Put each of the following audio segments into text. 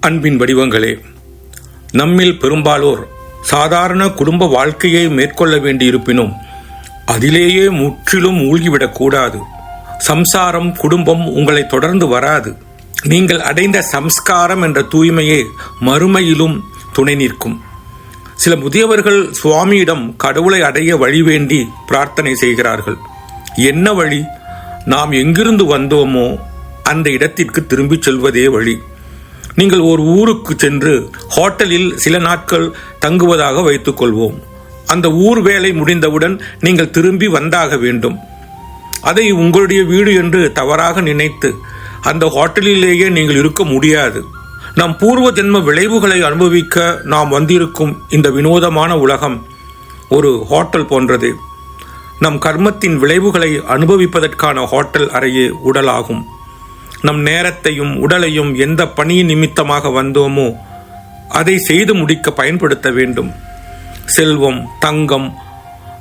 அன்பின் வடிவங்களே நம்மில் பெரும்பாலோர் சாதாரண குடும்ப வாழ்க்கையை மேற்கொள்ள வேண்டியிருப்பினும் அதிலேயே முற்றிலும் மூழ்கிவிடக்கூடாது சம்சாரம் குடும்பம் உங்களை தொடர்ந்து வராது. நீங்கள் அடைந்த சம்ஸ்காரம் என்ற தூய்மையே மறுமையிலும் துணை நிற்கும். சில முதியவர்கள் சுவாமியிடம் கடவுளை அடைய வழி வேண்டி பிரார்த்தனை செய்கிறார்கள். என்ன வழி? நாம் எங்கிருந்து வந்தோமோ அந்த இடத்திற்கு திரும்பிச் செல்வதே வழி. நீங்கள் ஒரு ஊருக்கு சென்று ஹோட்டலில் சில நாட்கள் தங்குவதாக வைத்துக் கொள்வோம் அந்த ஊர் வேலை முடிந்தவுடன் நீங்கள் திரும்பி வந்தாக வேண்டும். அதை உங்களுடைய வீடு என்று தவறாக நினைத்து அந்த ஹோட்டலிலேயே நீங்கள் இருக்க முடியாது. நம் பூர்வ ஜென்ம விளைவுகளை அனுபவிக்க நாம் வந்திருக்கும் இந்த வினோதமான உலகம் ஒரு ஹோட்டல் போன்றது. நம் கர்மத்தின் விளைவுகளை அனுபவிப்பதற்கான ஹோட்டல் அறையே உடலாகும். நம் நேரத்தையும் உடலையும் எந்த பணி நிமித்தமாக வந்தோமோ அதை செய்து முடிக்க பயன்படுத்த வேண்டும். செல்வம் தங்கம்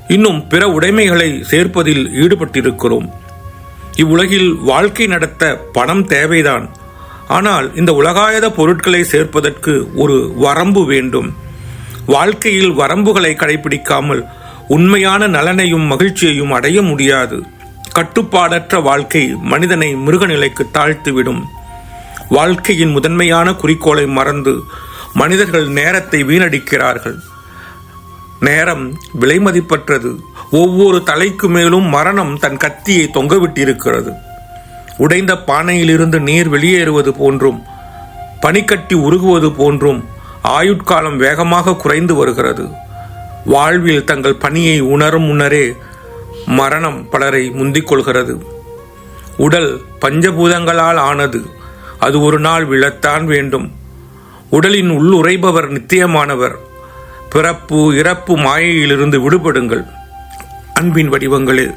இன்னும் பிற உடைமைகளை சேர்ப்பதில் ஈடுபட்டிருக்கிறோம். இவ்வுலகில் வாழ்க்கை நடத்த பணம் தேவைதான். ஆனால் இந்த உலகாயத பொருட்களை சேர்ப்பதற்கு ஒரு வரம்பு வேண்டும். வாழ்க்கையில் வரம்புகளை கடைபிடிக்காமல் உண்மையான நலனையும் மகிழ்ச்சியையும் அடைய முடியாது. கட்டுப்பாடற்ற வாழ்க்கை மனிதனை மிருகநிலைக்கு தாழ்த்திவிடும். வாழ்க்கையின் முதன்மையான குறிக்கோளை மறந்து மனிதர்கள் நேரத்தை வீணடிக்கிறார்கள். நேரம் விலைமதிப்பற்றது ஒவ்வொரு தலைக்கு மேலும் மரணம் தன் கத்தியை தொங்கவிட்டிருக்கிறது. உடைந்த பானையிலிருந்து நீர் வெளியேறுவது போன்றும் பனிக்கட்டி உருகுவது போன்றும் ஆயுட்காலம் வேகமாக குறைந்து வருகிறது. வாழ்வில் தங்கள் பணியை உணரும் முன்னரே மரணம் பலரை முந்திக் கொள்கிறது. உடல் பஞ்சபூதங்களால் ஆனது அது ஒரு நாள் விழத்தான் வேண்டும். உடலின் உள்ளுரைபவர் நித்தியமானவர். பிறப்பு இறப்பு மாயையிலிருந்து விடுபடுங்கள். அன்பின் வடிவங்களே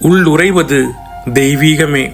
உள்ளுரைவது தெய்வீகமே.